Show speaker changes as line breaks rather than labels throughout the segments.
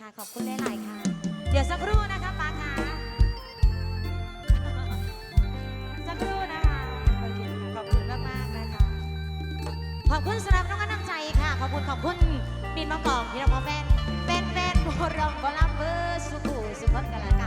ค่ะ ขอบคุณหลายๆค่ะ เดี๋ยวสักครู่นะคะป้าค่ะ สักครู่นะคะโอเคค่ะขอบคุณมากๆนะคะ ขอบคุณสำหรับน้องกำลังใจค่ะ ขอบคุณขอบคุณบินมะกอกพี่น้องพ่อแฟนแฟนแฟนบัวรองกอลัมเบอร์สุขุสุขนกันละ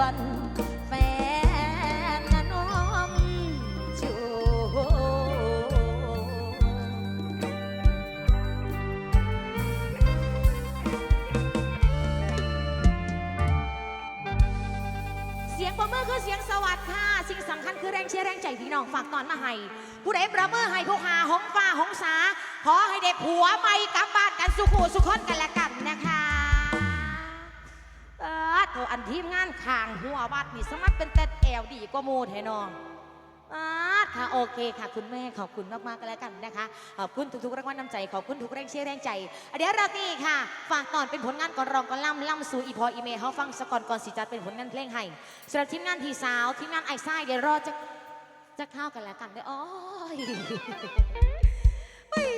วันแฟนนั้นอมชูเสียงประเมือคือเสียงสวัสดิ์ค่ะ สิ่งสำคัญคือแรงเชียร์แรงใจพี่น้องฝากตอนมาให้ ผู้ใดประเมือให้ผู้หาหงฟ้าหงสา ขอให้เด็กผัวไม่กลับบ้านกันสุขูสุขคนกันละกัน อันทีมงานข่างหัววัดนี่สมัครเป็นเต็ดแอลดีกว่ามูแทนองอาค่ะโอเคค่ะ คุณแม่ขอบคุณมากๆกันแล้วกันนะคะ ขอบคุณทุกๆรางวัลน้ำใจ ขอบคุณทุกแรงเชียร์แรงใจ เดี๋ยวเราตีค่ะ ฝากตอนเป็นผลงานก่อนรองก่อนล่ำล่ำสู่อีพออีเมลเขาฟังสกอนก่อนสิจัดเป็นผลงานเพลงให้สำหรับทีมงานทีสาวทีมงานไอ้ไส้เดี๋ยวรอจะจะเข้ากันแล้วกันเด้อโอ้ยเฮ้ย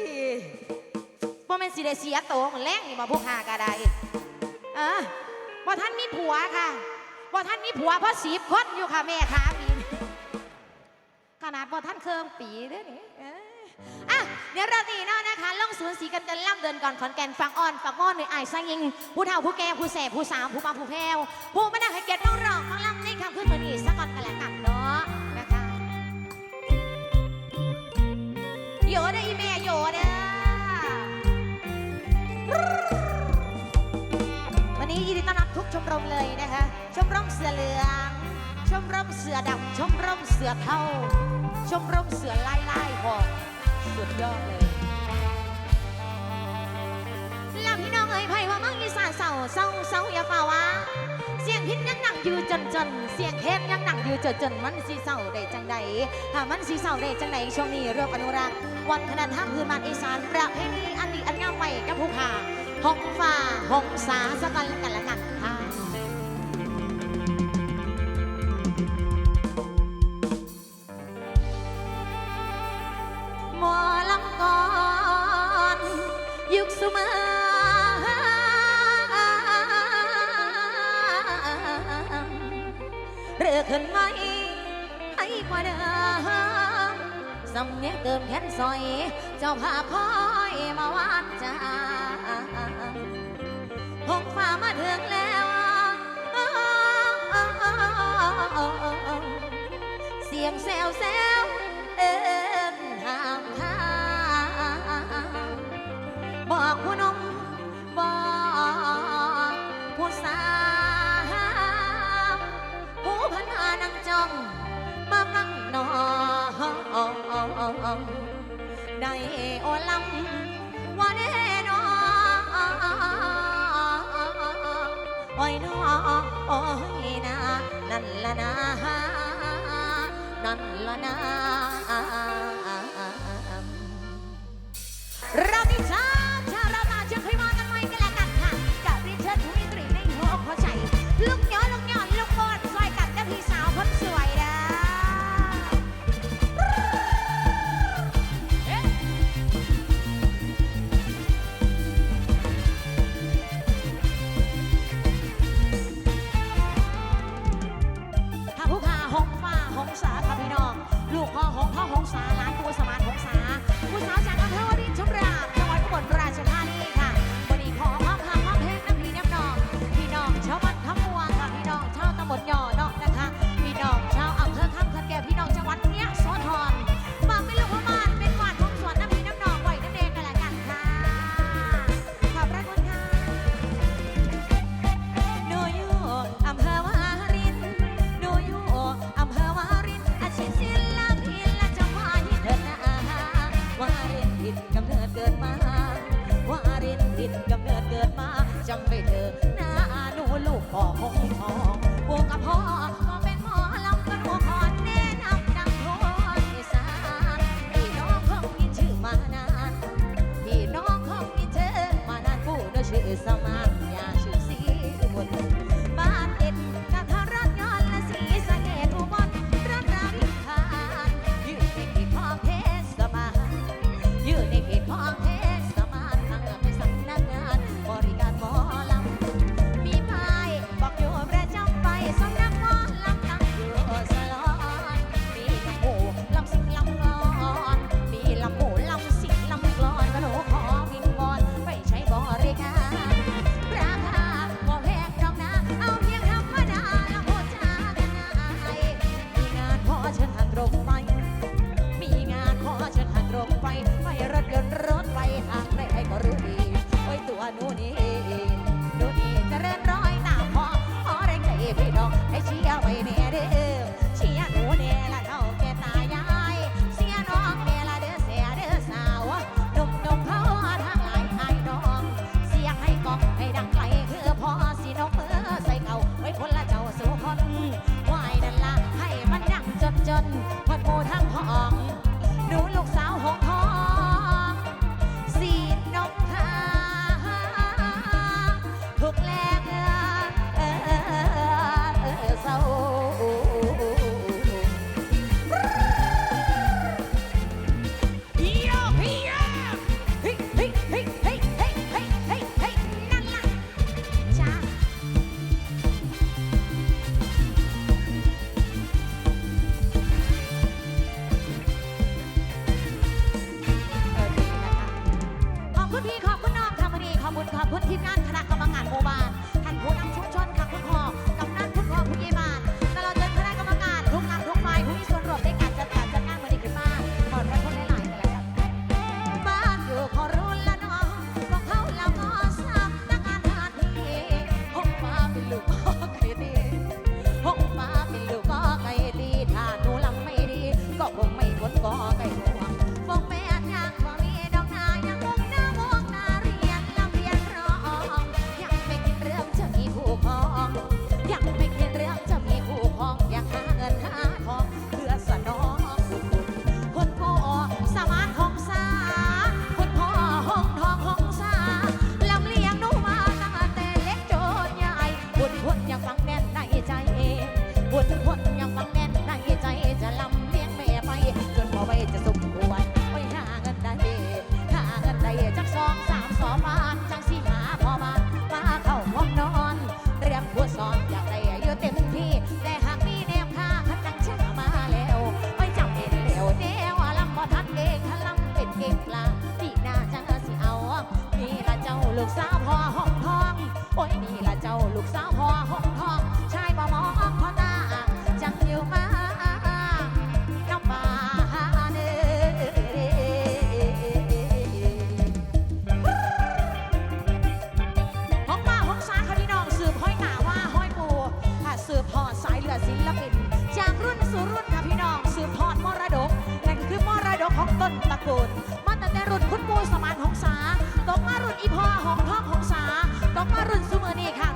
บ่แม่นสิได้เสียโตวเหมือนแรงนี่มาพวกหากระได้เอ ว่าท่านมีผัวค่ะบ่ท่านมีผัวเพราะสีบคนอยู่ค่ะแม่ขาปีนขนาดบ่ท่านเครื่องปีเด้อนี่อะเดี๋ยวเราตีเนาะนะคะล่องสวนสีกันกันล่ำเดินก่อนขอนแก่นฟังอ่อนฟังอ้อนในไอ้ายสร้างยิง ผู้เฒ่าผู้แก่ผู้แสบผู้สามผู้มาผู้แพ้วผู้มานั่งให้เกียรติน้องรองฟังล่ำในคำขึ้นเหมือนารับทุกชมรมเลยนะคะชมรมเสือเหลือง ชมรมเสือดำชมรมเสือเท่า ชมรมเสือลายลายหอกสุดยอดเลยลำพี่น้องเอ้ยไพ่ว่ามังอีสานเสาเสาเสาอย่าฝ่าวะเสียงพินยังหนังยืนจนจนเสียงเทศยังหนังยืนจนจนมันสีเสาได้จังใดหามันสีเสาได้จังใดช่วงนี้เรื่องอนุรักษ์วันขนาดห้าพื้นบ้านอีสานประเพณีอันดีอันงามใหม่กับภูคา หงฝ่าหงสาสักันล้กันละกันค่ะหมอลำก่อนยุคสมัยเรือขึ้นไหมให้กว่าเดิม จำเนี้ยเติมแค้นซอย เจ้าพาพ่อยมาวานจาหงฟ้ามาถึงแล้วเสียงแซวแซวเอ็นหามทางบอกผู้นมบอกผู้สาวผู้พันอานังจ้อง องได้อลัมว่าแน่นอนไอ้ยน้อยนะนั่นละนานั่นละนะรับผิชอ นพอดโมทั้งห้องหนูลูก ลูกสาวพ่อห้องทอง โอ้ยนี่ละเจ้าลูกสาวพ่อห้องทอง ชายบ่มองพ่อตาจังอยู่มาน้ำบาเนห้องมาห้องสาเขาที่น้องสืบห้อยหนาว่าห้อยปูสืบพอดสายเหลือศิลปิน จากรุ่นสู่รุ่นค่ะพี่น้องสืบทอดมรดกนั่นคือมรดกของต้นตระกูล ตกมารุ่นอีพ่อขอ
ง
ท้องของสาดอกมา
รุ่น
ซูเมอ
ร์นี่
ค่ะ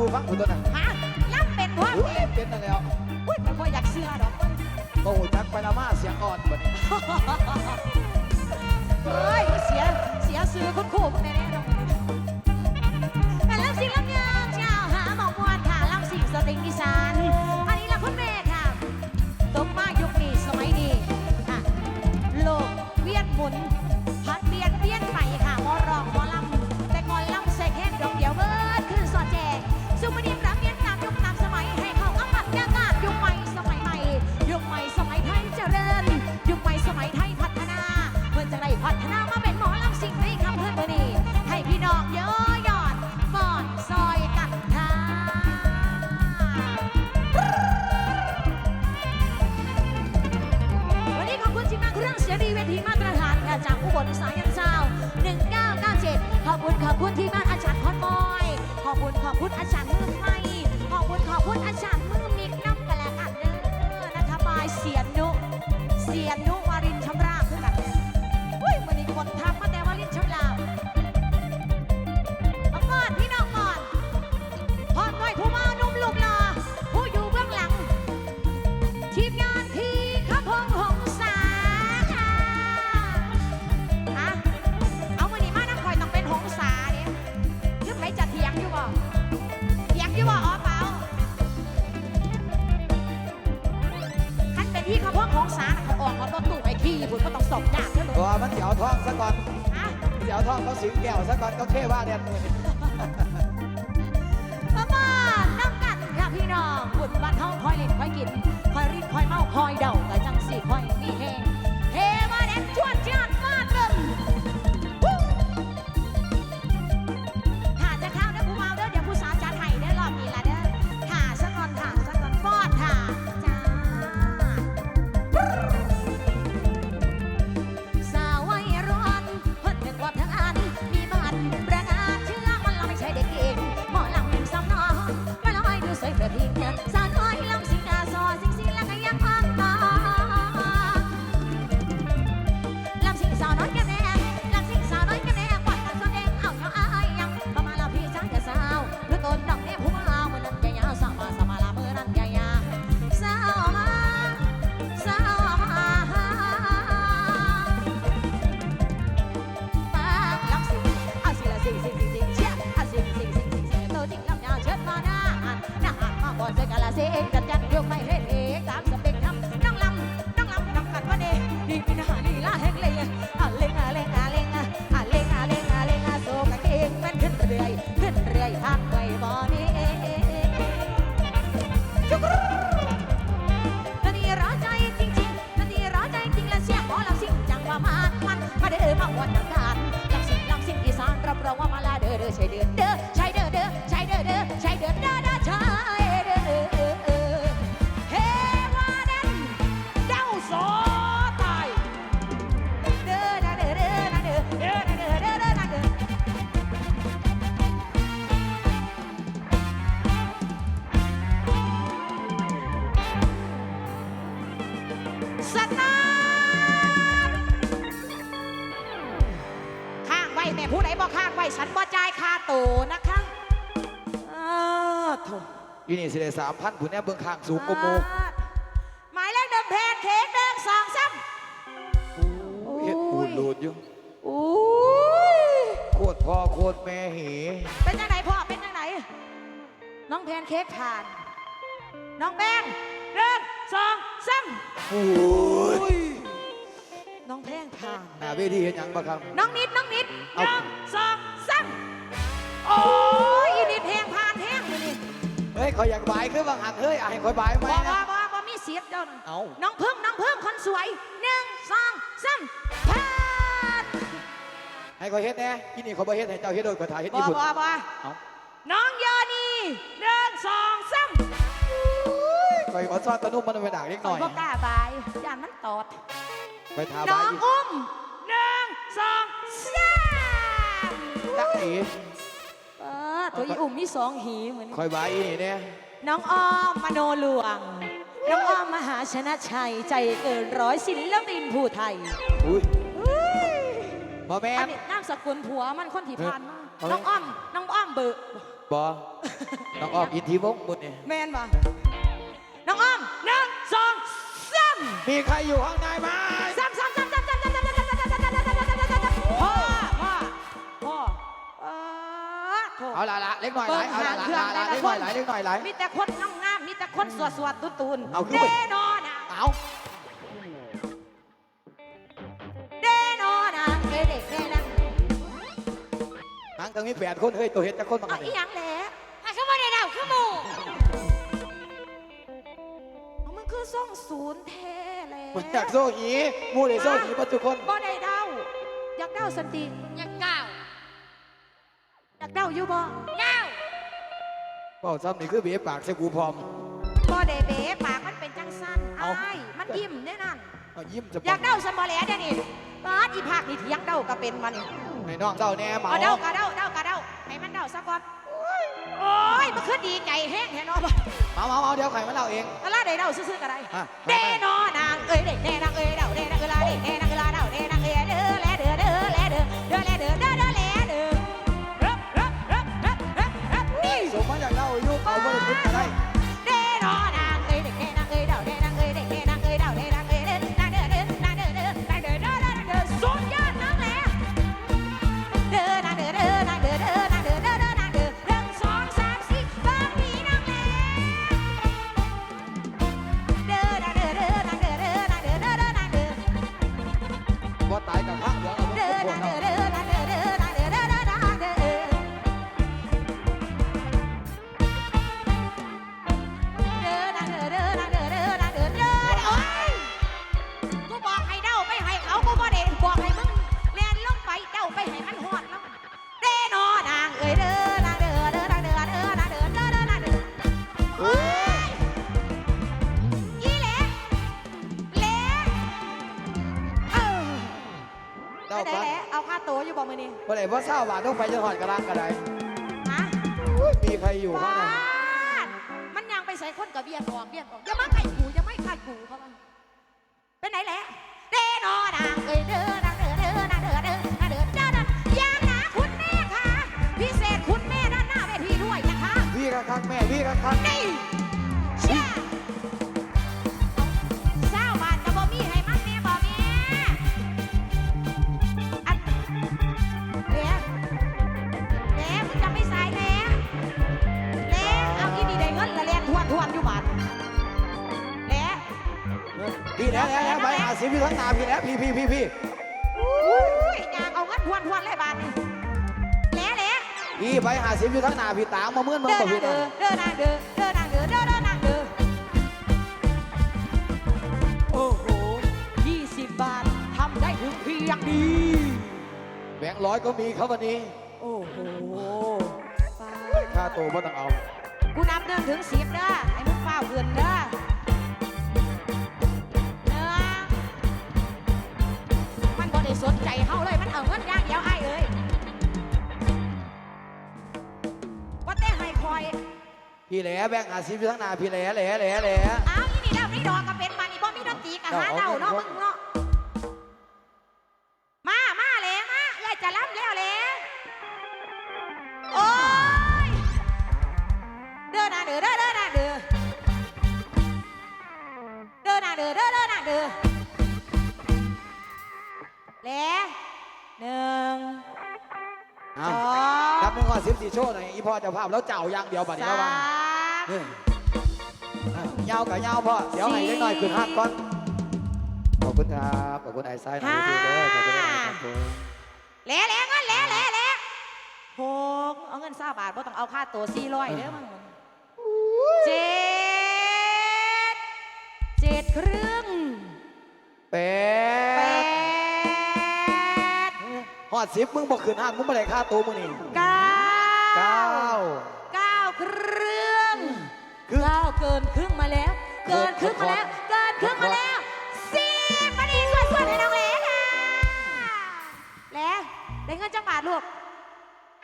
สู้
ฟังกูตัวนั้
ฮะล่ำเป็นพ่อมเป็นอะไรอะ คันเป็นที่ขับพงหงษาน่ะเขาออกเอารถตู้ไปขี่บุญก็ต้องสอบยากเท่า
เพ
นั้น
ราว่ามันเสียวทองซะก่อน
อะ
เสียวทองเขาสิงแก้วซะก่อนเขาเท่ว่าเด่นมือนี่
มามาน้ำกันค่ะพี่น้องบุญบ้านเฮาคอยเล่นคอยกินคอยรีดคอยเมาคอยเดาแต่จังสี่คอย ยู่นี่สิได้สามพันผู้แน่เบื้องข้าง
สูงกว่าหมู
หมายเลขหนึ่งแพนเค้กหนึ่งสองสาม
เฮ็ดปูดหลุดอยู่
อุ้ย
โคตรพ่อโคตรแม่เห
เป็นยังไงพ่อเป็นยังไงน้องแพนเค้กผ่าน น้องแบงหนึ่งสองสาม
โอ้ย
น้องแพงผ่าน
หน้าเวทีเห็นหยังบ้างครับ
น้องนิดน้องนิดห
เอา
นึ่งสองสามโอ้ยอีนิดแพงผ่านแห้งเลยนี่
เฮ้ยขอยอยากบายคือบางหันเฮ้ยไอ้ขอยบายไหม
บอ
นะ
บอบอมีเสียดเดิน
เอา
น้องพึ่งน้องพึ่งคนสวยหนึ่งสองสามผ่าน
ให้ขอยเฮ็ดแน่ที่นี่ขอยบ่เฮ็ดให้เจ้าเฮ็ดโดยขอยถ่ายเฮ็ด
บอ
ญี่ปุ่น
บอบอ
เอา
น้องยอนีหนึ่งสองสาม
ขอยขอซอดตะนุ่มมันไปด่างเล็กหน่อย
บ่กล้าบายยานมันตอด
ไปทา
น้
บา
อยง
อีก
อุ้มหนึ่งสองสาม
ตักอี
เออ ตัวอีอุ้มมีสองหีเหมือน
คอยบายอีนี่เนี่ย
น้องอ้อมมโนหลวง น้องอ้อมมหาชนะชัยใจเกินร้อยศิลปินผู้ไทย
อุ้ยบ่แม่
อั
น
นนี้นามสกุลผัวมันคนที่ผ่านมา
เออ
น้องอ้อมน้องอ้อมเบิก
บ่น้องออกอินทีวงบุญนี่
แมนบ่น้องอ้อมหนึ่งสองสาม
มีใครอยู่ข้างในไหม
ส เอา
ละละเล็กหน่อยหลายเอาละละละละเล็กหน่อยหลายเล็กหน่อยหลาย
มีแต่คนงามงามๆมีแต่คนสวดสวดตุนตุน
เอาขึ้นไป
แน่นอนอะ
เอา
แน่นอนอะเด็กแน่นะ
หางตรงนี้แปดคนเฮ้ยตัวเฮ็ดจะคนมา
เอา
ไง
อีหยังแหละให้เข้ามาในดาวขึ้นมูเอามันคือส่งศูนย์แท้แล้
มันอยากโซ่หีหมูเลยโซ่หีปัจจุคน
บ่ได้เดาอยากเดาสันติ
อยากก้าว
อยากเดาอยู่บ่
ก้าว
เป่าซ้ำนี่คือเบียปากใส่กูพร้อม
บ่ได้เบะปากมันเป็นจังสั้น
เอา
อ้ายมันยิ้มแน่นั่น
เอายิ้มจะ
อยากเดาสันบ่แหล้วเดี๋ยวนี้ปาดอีภาคนี่เถียงเดาก็เป็นมานี่
ให้น้องเจ้าแน่เหมา
เอาเดากะเดาเดากะเดาให้มันเดาซะก่อนโอ้ยยมันคือดีใจแห้งแท้เนาะ
มามามาเดี๋ยวไข่มาเล่าเอง
อะไรเด้เดาซื่อๆก็ได้
อะ
เด้นอนางเอ้ยเด้เด้นางเอ้ยเดาเด้นางเอ้ยลาเด้เด้นางเอ้
ยลา
เดาเด้น ไปไปไหนแหละเอาค่าตัวอยู่บอกมือนี่
วันไหนพ่อเศร้าบาทต้องไปจังหวัดกระลังกระได
ฮะ
มีใครอยู่ข้างใน
บ้านมันยังไปใส่คนกับเบียนออกเบียนออกอย่ามาไก่กูอย่าไม่ขาดกูเขามันไปไหนแหละเด้อนอนางเอ้ยเด้อนางเด้อเด้อนางเด้อเด้อนางเด้อเด้อเด้อยางนะคุณแม่ค่ะพิเศษคุณแม่ด้านหน้าเวทีด้วยนะคะ
พี่กระคักแม่พี่กระคัก
นี่
พี่แล้วแล้วแล้วไปหาสิพี่ทั้งนาพี่แล้วพี่พี่พี่พี่
อุ้ยยางเอาเงินทวนทวนเลยบาทนี่แล้วแล้ว
พี่ไปหาสิอยู่ทั้งนาพี่ตามมาเมื่อนมา
เด้อ
บอก
นาง
พี่
เด้
นะ
อเด้อนางเด้อเด้อนางเด้อเด้อเด้อนางเด้อโอ้โหยี่สิบบาททำได้ถึงเพียงนี้
แบงค์ร้อยก็มีครับวันนี้
โอ้โหฟ้า
ค่าตัวไม่ต้องเอา
กูนับหนึ่งถึงสิบเด้อไอ้มึงฟ้าเกินเด้อ
พี่แหล่แบงค์หาสิอยู่ทั้งนาพี่แหล่แหล่แหล่แหล่
อ้าวนี่นี่ดาวนี่ดอกก็เป็นมานี่บ่มีดนตรีกันหาเดาเนาะมึงเนาะมามาเลยมาเอ้ยจะรับแล้วเลยโอ้ยเด้อนะเด้อเด้อเด้อนะเด้อเด้อนะเด้อเด้อเด้อนะเด้อแล้วหนึ่ง
เอา
สอง
นับหนึ่งก่อนสิบสี่โชว์หน่อยอีพ่อเจะภาพแล้วเจ้าอย่างเดียวบัดนี้
สา
แล้วว่ามนี่อะยาวกับยาวพ่อเดี๋ยวให้เล็กน้อยขึ้นห้าก้อนขอบคุณครับขอบคุณไอ้ไซน์นะพี่เด้อขอบคุณครับผม
แล้วแล้วเงินแล้วแล้วแล้วหกเอาเงินสาบาทบ่ต้องเอาค่าตัวสี่ร้อยเด้อมึงเจ็ดเจ็ดครึ่ง
แป
แป
ด
ด
หอดสิบมึงบอกขึ้นห้ามึงไม่ได้ค่าตัวมึงนี่
เก้า
เก้า
เก้าครึ่ง
ครึ่ง
เก้าเกินครึ่งมาแล้ว เกินครึ่งมาแล้ว เกินครึ่งมาแล้วสิบมาดีสวยๆให้น้องเล็กค่ะแล้วได้เงินจังบาทลูก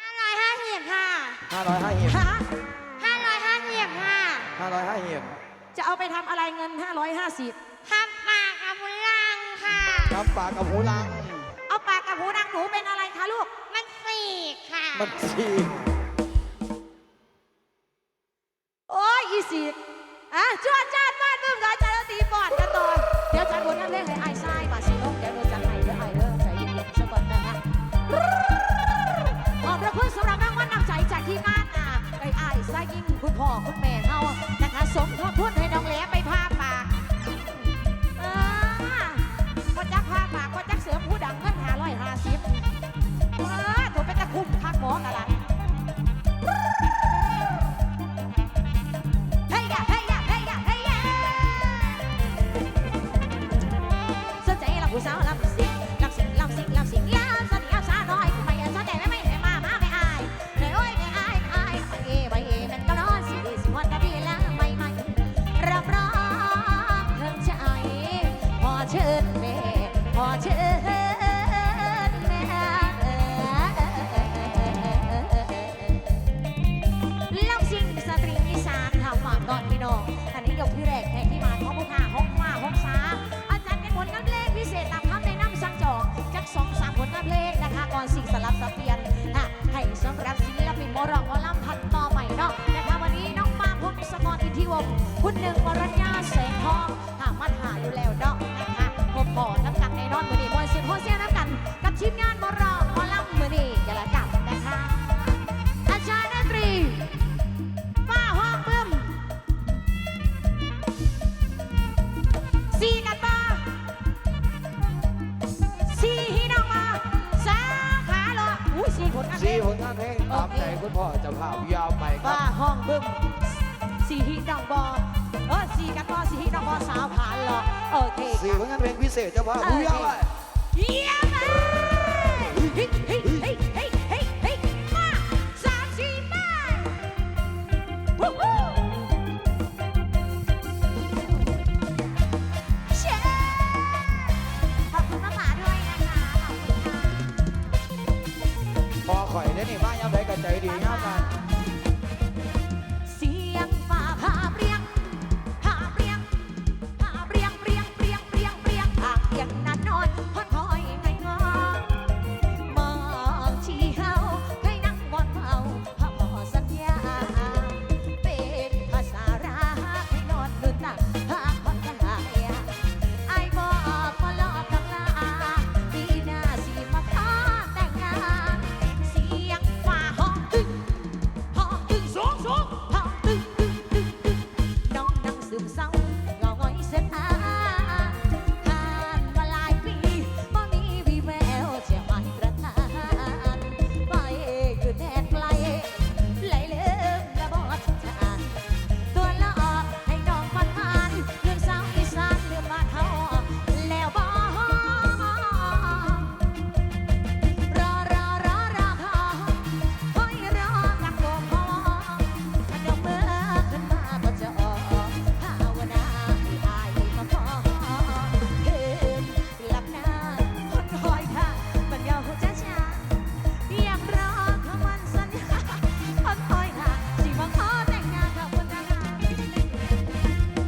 ห้าร้อยห้าสิบค่ะ
ห้าร้อยห้าเหียบ
ฮะห้าร้อยห้าสิบค่ะ
ห้าร้อยห้าเหียบ
จะเอาไปทำอะไรเงิน 550 ทำปากกับหูลังค่ะ
น้ำปากกับหูลัง
เอาปากกับหูดังหนูเป็นอะไรคะลูก มันสีกค่ะ
มันฉีก
อยู่แล้วเนาะนะคะพบพอน้ำกันในนอนมือนี้มวยสุดโฮเซียน้ำกัน กับทีมงานมารอมอลำมือนี้อย่าละกันนะคะ อาจารย์ดนตรีป้าห้องเบิ่มสี่กันมาสี่ฮีน้องมาสาขาเหรออุ้ยสี่ผลงานเพล
สี่
ง
ผลงานเพลงตามใจคุณพ่อเจะพาพยาวไปครั
ป้า
บ
ห้องเบิ่มสี่ฮีน้องบอ ดีกันบอสี่ฮีน้องบอสาวขาเหรอโอเค
สี่
ค่ะ
ผลงานเพลงพิเศษเจ้าพาพยาวไป
เยี่ยมเลยเฮ้ยเฮ้ยเฮ้ยเฮ้ยเฮ้ยเฮ้ยมาสามสี่มาวู้ฮู้เชียร์ขอบคุณมากหาด้วยนะคะขอบคุณค่ะ
พอข่อยได้นี่มายามใดก็ใจดีงาม